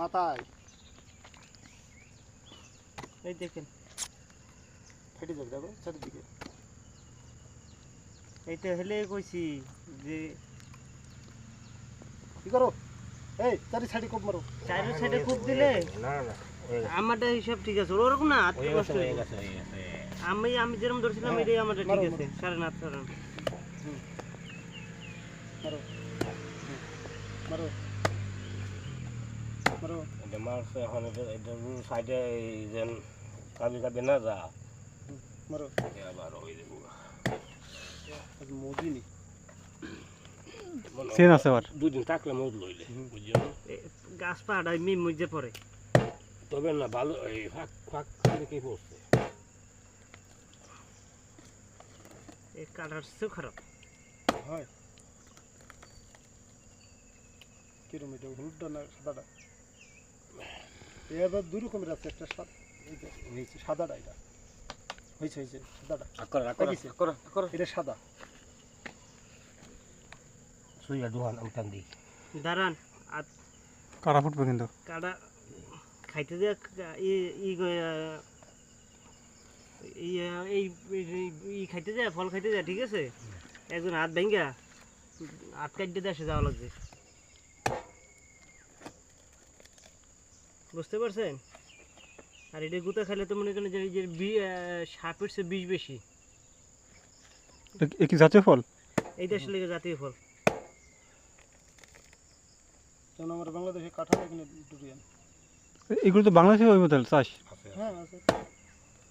মাথায়। এই দেখেন। ফেটে যাবে দেখো চারিদিকে। এইটা হেলে কইছি যে কি করো? এই চারি সাইডে কোপ মারো। চারের সাইডে খুব দিলে না না আমারটা হিসাব ঠিক আছে ওরকম না হাত কষ্ট হয়ে গেছে। আমি আমি যেরকম ধরছিলাম হ্যাঁ, এটাই আমারটা ঠিক আছে সাড়ে না সাড়ে মারো। মারো। মারো এটা মারছে এখন এটা এটা সাইডে এই যেন কাবি কাবি না যা মারো আবার ওই দেখো আজ নি? চেন আছে আবার দুদিন থাকলে মজ লইলে বুঝছ গাছ পাহাড় মি মজে পড়ে তবে না ভালো এই ফাঁক ফাঁক করে কে পড়ছে এই খারাপ হয়। কিরম এটা হলুদটা না সাদাটা এবার দুই রকমের আছে একটা এই হয়েছে সাদাটা এটা। হয়েছে হয়েছে সাদাটা। এটা সাদা। সুইয়া দিই দাঁড়ান কারা ফুটবে কিন্তু? খাইতে যে এই- খাইতে যায় ফল খাইতে যায় ঠিক আছে? একজন হাত ভেঙ্গা হাত কাটতে দেশে যাওয়া লাগবে। বুঝতে পারছেন? আর এটা গুতা খাইলে তো মনে করেন যে এই যে বি- সাপের চেয়ে বিষ বেশি। কি জাতীয় ফল? এইটা আসলে জাতীয় ফল। যেমন আমার বাংলাদেশে কাঁঠাল এখানে ডুরিয়ান এগুলো তো বাংলাদেশে ওই মতো চাষ? হ্যাঁ আছে।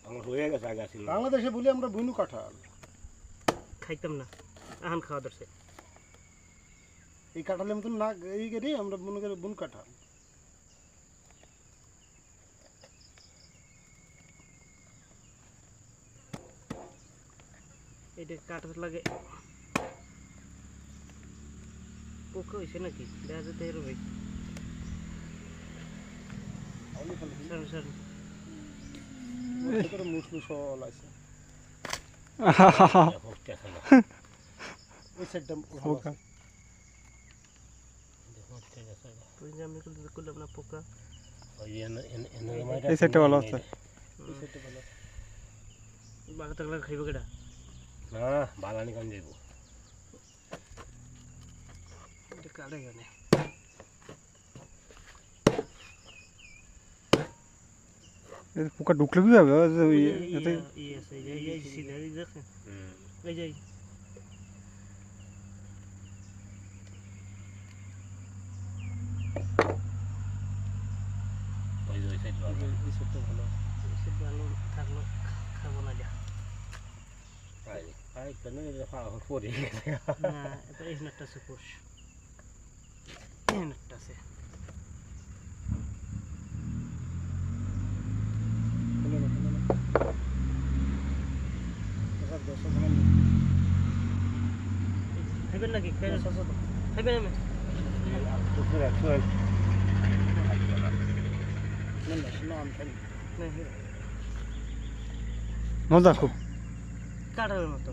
আমার হয়ে গেছে আগে বাংলাদেশে বলি আমরা বুনু কাঁঠাল। খাইতাম না। আহান খাওয়া দরছে এই কাঁঠালের মতন না এই করি আমরা মনে করি বুন কাঁঠাল। এটা কাটার লাগে। পোকা হয়েছে নাকি? দেখা যেতে এর ভাই। অনেক ভালো সারুন সারুন করে মুসলু সল আছে হচ্ছে না ওই সাইডটা পোকা। এই সাইডটা ভালো আছে। বাঘা থাকলে খাইব কেটা না বাগানি কান যাইব? কাটে গেলে পোকা ঢুকলে কি হবে ওই এতে ইয়ে আছে এই যে এই যে সিধা এই দেখেন। হুম। এই যে ওই যে ওই সাইড ভালো এই সাইডটা ভালো আছে। এই সিধা আলু থাকল খাব না যা আই আই কেন এটা ফা পড়ে গেছে না এটা এই নাটটা আছে কোষ এই নাটটা আছে খুলে না খুলে না এসব দশ ভাঙান খাইবেন নাকি খাইবেন খাইবেন আমি দুপুরে শুয়ে না না শোনো আমি খাই না মজা খুব কাটার মতো।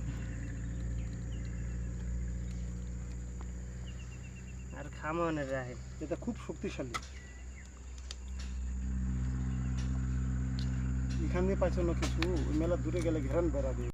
আর খামানের রাহে। এটা খুব শক্তিশালী। এখান দিয়ে পাচ্ছ না কিছু? মেলা দূরে গেলে ঘেরান বেড়াবে